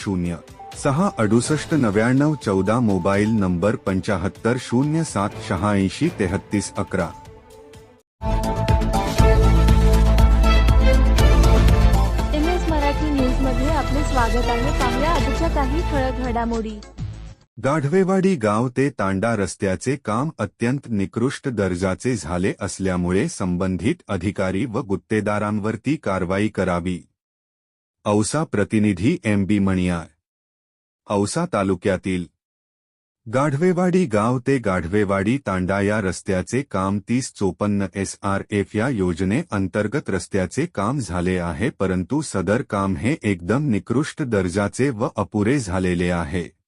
शून्य. सहा अडुसष्ट नव्याण्णव चौदा मोबाईल नंबर पंचाहत्तर शून्य सात शहाऐंशी तेहत्तीस अकरा. एम एस मराठी न्यूजमध्ये आपले स्वागत आहे. पाहूया आजच्या काही ठळक घडामोडी. गाढवेवाडी गाव ते तांडा रस्त्याचे काम अत्यंत निकृष्ट दर्जाचे झाले असल्यामुळे संबंधित अधिकारी व गुत्तेदारांवरती कारवाई करावी. औसा प्रतिनिधी एम बी मणियार औसा तालुक्यातील गाढवेवाडी गाव ते गाढवेवाडी तांडा या रस्त्याचे काम तीस चोपन्न एस आर एफ या योजने अंतर्गत रस्त्याचे काम झाले आहे परंतु सदर काम हे एकदम निकृष्ट दर्जाचे व अपुरे झालेले आहे.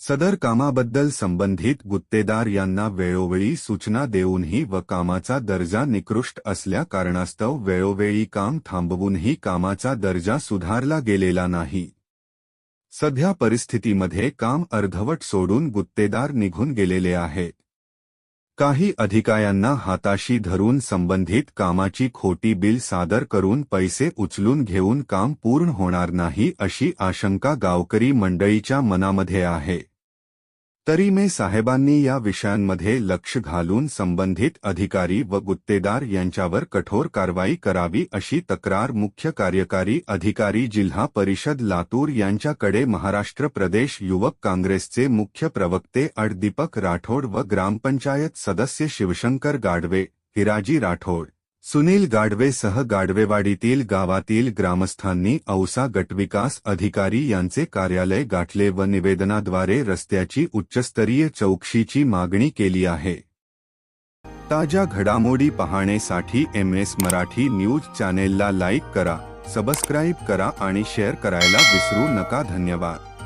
सदर कामाबद्दल संबंधित गुत्तेदार यांना वेळोवेळी सूचना देऊनही व कामाचा दर्जा निकृष्ट असल्या कारणास्तव वेळोवेळी काम थांबवूनही कामाचा दर्जा सुधारला गेलेला नाही. सध्या परिस्थितीमध्ये काम अर्धवट सोडून गुत्तेदार निघून गेलेले आहेत काही अधिकाऱ्यांना हाताशी धरून संबंधित कामाची खोटी बिल सादर करून पैसे उचलून घेऊन काम पूर्ण होणार नाही अशी आशंका गावकरी मंडळीच्या मनामध्ये आहे. तरी मे साहेबांनी या विषयांमध्ये लक्ष घालून संबंधित अधिकारी व गुत्तेदार यांच्यावर कठोर कारवाई करावी अशी तक्रार मुख्य कार्यकारी अधिकारी जिल्हा परिषद लातूर यांच्याकडे महाराष्ट्र प्रदेश युवक काँग्रेसचे मुख्य प्रवक्ते अडदीपक राठोड व ग्रामपंचायत सदस्य शिवशंकर गाडवे हिराजी राठोड. सुनील गाडवेसह गाडवेवाडीतील गावातील ग्रामस्थांनी औसा गटविकास अधिकारी यांचे कार्यालय गाठले व निवेदनाद्वारे रस्त्याची उच्चस्तरीय चौकशीची मागणी केली आहे. ताज्या घडामोडी पाहण्यासाठी एम एस मराठी न्यूज चॅनेलला लाईक करा सबस्क्राईब करा आणि शेअर करायला विसरू नका. धन्यवाद.